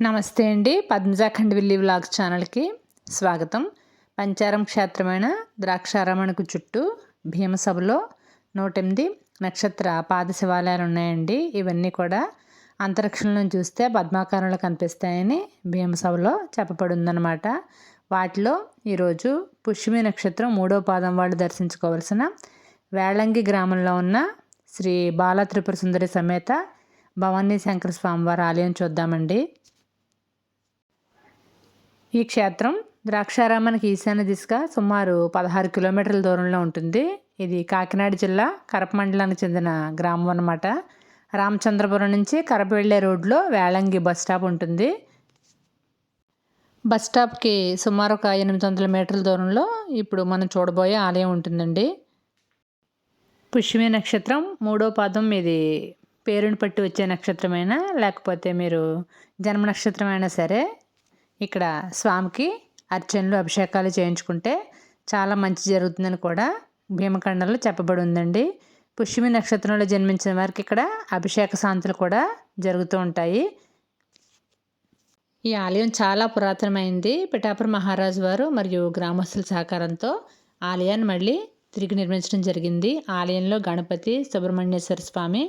నమస్తే అండి పద్మజాఖండ్ Willi vlog ఛానల్కి స్వాగతం. పంచారం క్షేత్రమైన ద్రాక్షారమణకు చుట్టూ భీమసభలో నూట ఎనిమిది నక్షత్ర పాద శివాలయాలు ఉన్నాయండి. ఇవన్నీ కూడా అంతరిక్షంలో చూస్తే పద్మాకారంలో కనిపిస్తాయని భీమసభలో చెప్పబడిందనమాట వాటిలో ఈరోజు పుష్యమి నక్షత్రం మూడో పాదం వాళ్ళు దర్శించుకోవాల్సిన వేళంగి గ్రామంలో ఉన్న శ్రీ బాల త్రిపుర సుందరి సమేత భవానీ శంకర స్వామివారి ఆలయం చూద్దామండి. ఈ క్షేత్రం ద్రాక్షారామానికి ఈశాన్య దిశగా సుమారు పదహారు కిలోమీటర్ల దూరంలో ఉంటుంది. ఇది కాకినాడ జిల్లా కరప మండలానికి చెందిన గ్రామం అన్నమాట. రామచంద్రపురం నుంచి కరప వెళ్ళే రోడ్లో వేళంగి బస్ స్టాప్ ఉంటుంది. బస్ స్టాప్కి సుమారు ఒక ఎనిమిది వందల మీటర్ల దూరంలో ఇప్పుడు మనం చూడబోయే ఆలయం ఉంటుందండి. పుష్యమి నక్షత్రం మూడో పాదం ఇది పేరుని పట్టి వచ్చే నక్షత్రమైనా లేకపోతే మీరు జన్మ నక్షత్రమైనా సరే ఇక్కడ స్వామికి అర్చనలు అభిషేకాలు చేయించుకుంటే చాలా మంచి జరుగుతుందని కూడా భీమఖండంలో చెప్పబడి ఉందండి. పుష్యమి నక్షత్రంలో జన్మించిన వారికి ఇక్కడ అభిషేక శాంతులు కూడా జరుగుతూ ఉంటాయి. ఈ ఆలయం చాలా పురాతనమైంది. పిఠాపురం మహారాజు వారు మరియు గ్రామస్తుల సహకారంతో ఆలయాన్ని మళ్ళీ తిరిగి నిర్మించడం జరిగింది. ఆలయంలో గణపతి సుబ్రహ్మణ్యేశ్వర స్వామి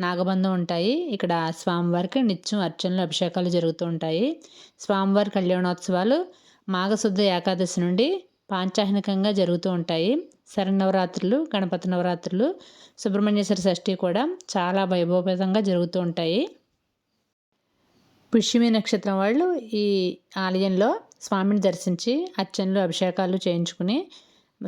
నాగబంధం ఉంటాయి. ఇక్కడ స్వామివారికి నిత్యం అర్చనలు అభిషేకాలు జరుగుతూ ఉంటాయి. స్వామివారి కళ్యాణోత్సవాలు మాఘశుద్ధ ఏకాదశి నుండి పాంచాహ్నికంగా జరుగుతూ ఉంటాయి. శరణవరాత్రులు గణపతి నవరాత్రులు సుబ్రహ్మణ్యేశ్వర షష్ఠి కూడా చాలా వైభవపేతంగా జరుగుతూ ఉంటాయి. పుష్యమి నక్షత్రం వాళ్ళు ఈ ఆలయంలో స్వామిని దర్శించి అర్చనలు అభిషేకాలు చేయించుకుని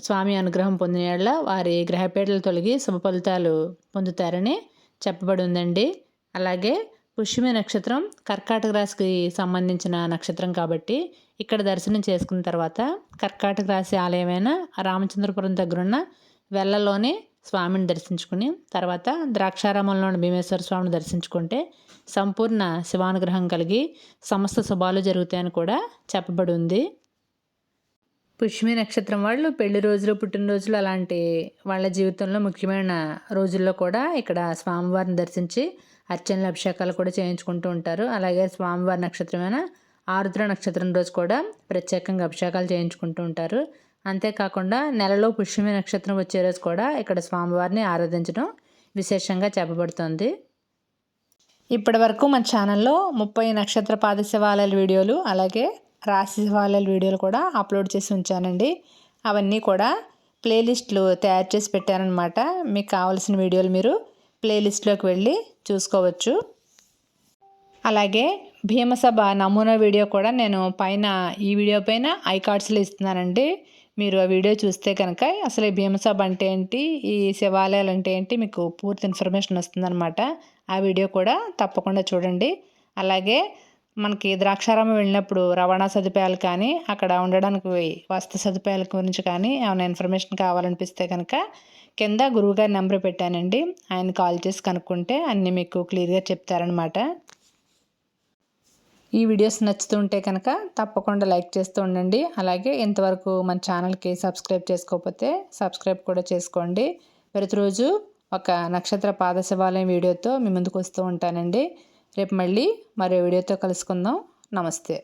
స్వామి అనుగ్రహం పొందిన వారి గ్రహపేటలు తొలగి శుభ ఫలితాలు పొందుతారని చెప్పబడి ఉందండి అలాగే పుష్యమి నక్షత్రం కర్కాటక రాశికి సంబంధించిన నక్షత్రం కాబట్టి ఇక్కడ దర్శనం చేసుకున్న తర్వాత కర్కాటక రాశి ఆలయమైన రామచంద్రపురం దగ్గరున్న వెల్లలోనే స్వామిని దర్శించుకుని తర్వాత ద్రాక్షారామంలోని భీమేశ్వర స్వామిని దర్శించుకుంటే సంపూర్ణ శివానుగ్రహం కలిగి సమస్త శుభాలు జరుగుతాయని కూడా చెప్పబడి ఉంది పుష్మి నక్షత్రం వాళ్ళు పెళ్ళి రోజులు పుట్టినరోజులు అలాంటి వాళ్ళ జీవితంలో ముఖ్యమైన రోజుల్లో కూడా ఇక్కడ స్వామివారిని దర్శించి అర్చనలు అభిషేకాలు కూడా చేయించుకుంటూ ఉంటారు. అలాగే స్వామివారి నక్షత్రమైన ఆరుద్ర నక్షత్రం రోజు కూడా ప్రత్యేకంగా అభిషేకాలు చేయించుకుంటూ ఉంటారు. అంతేకాకుండా నెలలో పుష్యమి నక్షత్రం వచ్చే రోజు కూడా ఇక్కడ స్వామివారిని ఆరాధించడం విశేషంగా చెప్పబడుతుంది. ఇప్పటి వరకు మన ఛానల్లో ముప్పై నక్షత్ర పాదశివాలయాల వీడియోలు అలాగే రాశి వాళ్ళ వీడియోలు కూడా అప్లోడ్ చేసి ఉంచానండి. అవన్నీ కూడా ప్లేలిస్ట్లు తయారు చేసి పెట్టారనమాట మీకు కావాల్సిన వీడియోలు మీరు ప్లేలిస్ట్లోకి వెళ్ళి చూసుకోవచ్చు. అలాగే భీమసభ నమూనా వీడియో కూడా నేను పైన ఈ వీడియో పైన ఐ కార్డ్స్లో ఇస్తున్నానండి. మీరు ఆ వీడియో చూస్తే కనుక అసలు ఈ భీమసభ అంటే ఏంటి? ఈ శివాలయాలు అంటే ఏంటి? మీకు పూర్తి ఇన్ఫర్మేషన్ వస్తుందన్నమాట. ఆ వీడియో కూడా తప్పకుండా చూడండి. అలాగే మనకి ద్రాక్షారామం వెళ్ళినప్పుడు రవాణా సదుపాయాలు కానీ అక్కడ ఉండడానికి వసతి సదుపాయాల గురించి కానీ ఏమైనా ఇన్ఫర్మేషన్ కావాలనిపిస్తే కనుక కింద గురువుగారి నెంబర్ పెట్టానండి. ఆయన కాల్ చేసి కనుక్కుంటే అన్నీ మీకు క్లియర్గా చెప్తారనమాట ఈ వీడియోస్ నచ్చుతుంటే కనుక తప్పకుండా లైక్ చేస్తూ ఉండండి. అలాగే ఇంతవరకు మన ఛానల్కి సబ్స్క్రైబ్ చేసుకోకపోతే సబ్స్క్రైబ్ కూడా చేసుకోండి. ప్రతిరోజు ఒక నక్షత్ర పాద శివాలయం వీడియోతో మీ ముందుకు వస్తూ ఉంటానండి. రేపు మళ్ళీ మరో వీడియోతో కలుసుకుందాం. నమస్తే.